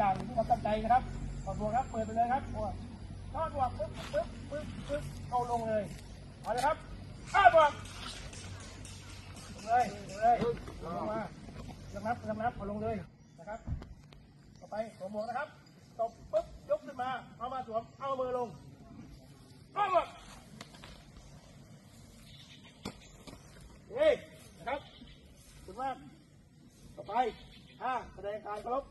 อย่างที่เขาตั้งใจนะครับขอตัวครับ เปิดไปเลยครับตัวทอดบวกปึ๊บปึ๊บปึ๊บปึ๊บเอาลงเลย เอาเลยครับอ้าบวกลงเลยเลยลงมาลงนับลงนับเอาลงเลยนะครับ ต่อไปสวมหมวกนะครับ ตบปึ๊บยกขึ้นมา เอามาสวม เอามือร์ลงเอาหมดเฮ้ยนะครับ คุณมาก ต่อไปอ่าแสดงการเคารพ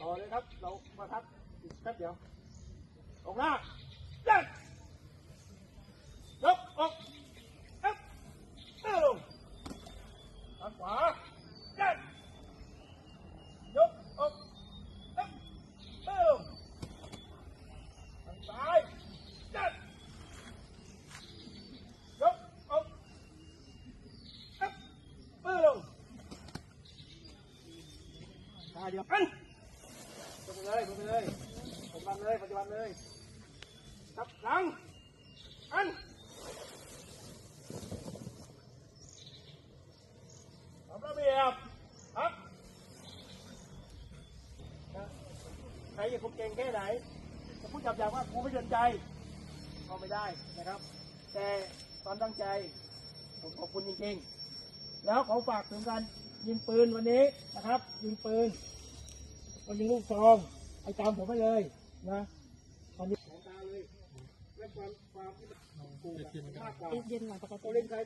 ต่อเลยครับ เรามาทักอีกแป๊บเดียวออกหน้าเดินยกออกเอ๊บเอ้าลงทางขวาเดินยกออกตึ๊บตึ้มทางซ้ายจัดยกออกตึ๊บตึ้มท่าเดียวกัน ลงไปเลยลงไปเลยปัจจุบันเลยปัจจุบันเลยทับหลังอันทำระเบียบครับใครจะคุมเก่งแค่ไหนจะพูดจับอย่างว่ากูไม่สนใจก็ไม่ได้นะครับ แต่ตอนตั้งใจผมขอบคุณจริงๆ แล้วขาฝากถึงการยิงปืนวันนี้นะครับ ยิงปืน ก็ยิงลูกซองไอ้จำผมไปเลยนะตอนนี้ของตาเลยเล่นความความที่ปูมากกว่าเย็นหน่อยปกติเราเล่นใคร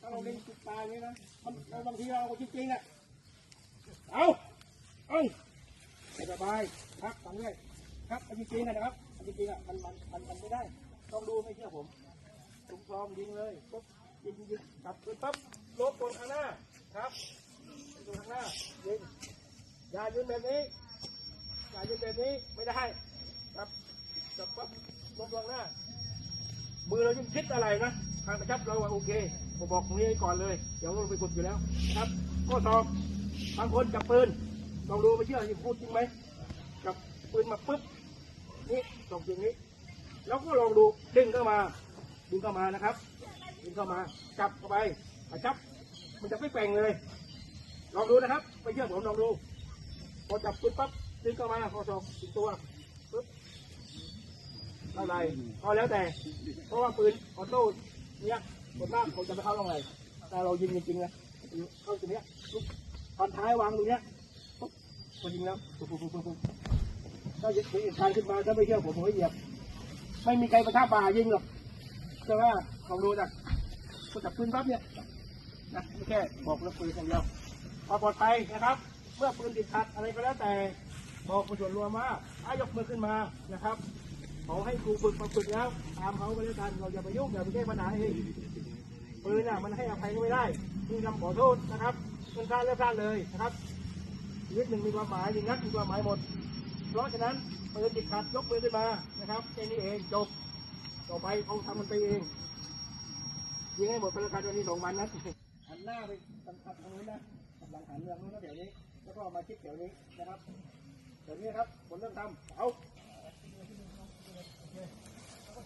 ถ้าเราเล่นจุดตายอย่างนี้นะมันบางทีเราเอาจริงๆอะเอาเอ้ยสบายครับฟังด้วยครับเอาจริงๆนะครับเอาจริงๆอะมันมันมันมันไม่ได้ ต้องดูไม่เชื่อผมถุงซองยิงเลยปุ๊บยิงยิงยิงกลับปืนปั๊บลบตัวข้างหน้าครับตัวข้างหน้ายิงอย่ายืนแบบนี้ อย่ายืนแบบนี้ไม่ได้ครับจับปั๊บลบตัวข้างหน้า มือเรายังคิดอะไรนะทางกระชับเราว่าโอเคผมบอกตรงนี้ไว้ก่อนเลย เดี๋ยวเราไปกดอยู่แล้วครับข้อสองบางคนจับปืนลองดูไม่เชื่อยังพูดจริงไหมจับปืนมาปุ๊บนี่ตกอย่างนี้ แล้วก็ลองดูดึงเข้ามา ดึงเข้ามานะครับ ดึงเข้ามาจับเข้าไปกระชับ มันจะไม่แปลงเลย ลองดูนะครับไม่เชื่อผมลองดู พอจับปืนปั๊บ ดึงเข้ามาข้อสองติดตัวปุ๊บเท่าไหรก็แล้วแต่ เพราะว่าปืนออโต้เนี้ยส่วนมากผมจะไม่เข้าตรงไหนแต่เรายิงจริงๆนะเข้าตรงเนี้ยปุ๊บตอนท้ายวางตรงเนี้ยปุ๊บพอยิงแล้วปุ๊บปุ๊บปุ๊บปุ๊บถ้ายิงทางขึ้นมาถ้าไม่เชื่อผมผมไม่เหยียบ ไม่มีใครประท่าป่ายิงหรอกแต่ว่าลองดูนะพอจับปืนปั๊บเนี่ยนะไม่แค่บอกแล้วปืนอย่างเดียวพอปลอดภัยนะครับ เมื่อปืนติดขัดอะไรก็แล้วแต่ บอกผู้ส่วนรวมว่าถ้ายกมือขึ้นมานะครับขอให้ครูฝึกมาฝึกแล้วตามเขาไปด้วยกันเราอย่าไปยุ่งอย่าไปแก้ปัญหาเองปืนอะมันให้อภัยก็ไม่ได้มีคำขอโทษนะครับเป็นพลาดแล้วพลาดเลยนะครับชีวิตหนึ่งมีความหมายหนึ่งนัดมีความหมายหมด เพราะฉะนั้นปืนติดขัดยกมือขึ้นมานะครับแค่นี้เองจบต่อไปเขาทำมันไปเองยิงให้หมดไปแล้วกันวันนี้สองวันนะหันหน้าไปทางทางนู้นนะหลังหันเมืองนู้นนะเดี๋ยวนี้ แล้วก็มาคิดเดี๋ยวนี้นะครับ ดี๋ยวนี้ครับผลเรื่องทำเอา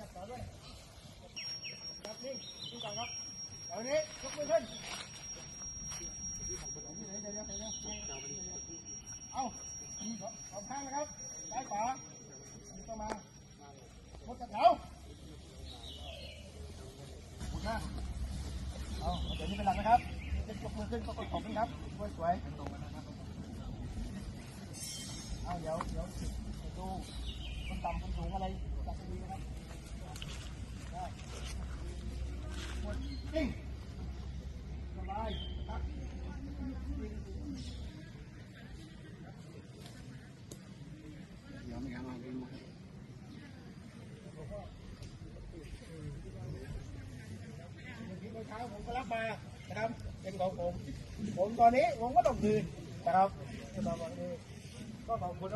จับต่อด้วยครับนิ่งนิ่งก่อนครับเอานี้ยกมือขึ้นเอาสองข้างนะครับซ้ายขวาดึงเข้ามาหมดกระเถาหมดหน้าเอาเดี๋ยวนี้เป็นหลักนะครับยกมือขึ้นก็กดขอบนี่ครับสวยสวย เอาเดี๋ยวเดี๋ยวดูคนต่ำคนสูงอะไรจับดีนะครับ King. Bye. เมื่อเช้าผมก็รับมานะครับเป็นของผมผมตอนนี้ผมก็ต้องคืนนะครับ ก็ขอบคุณ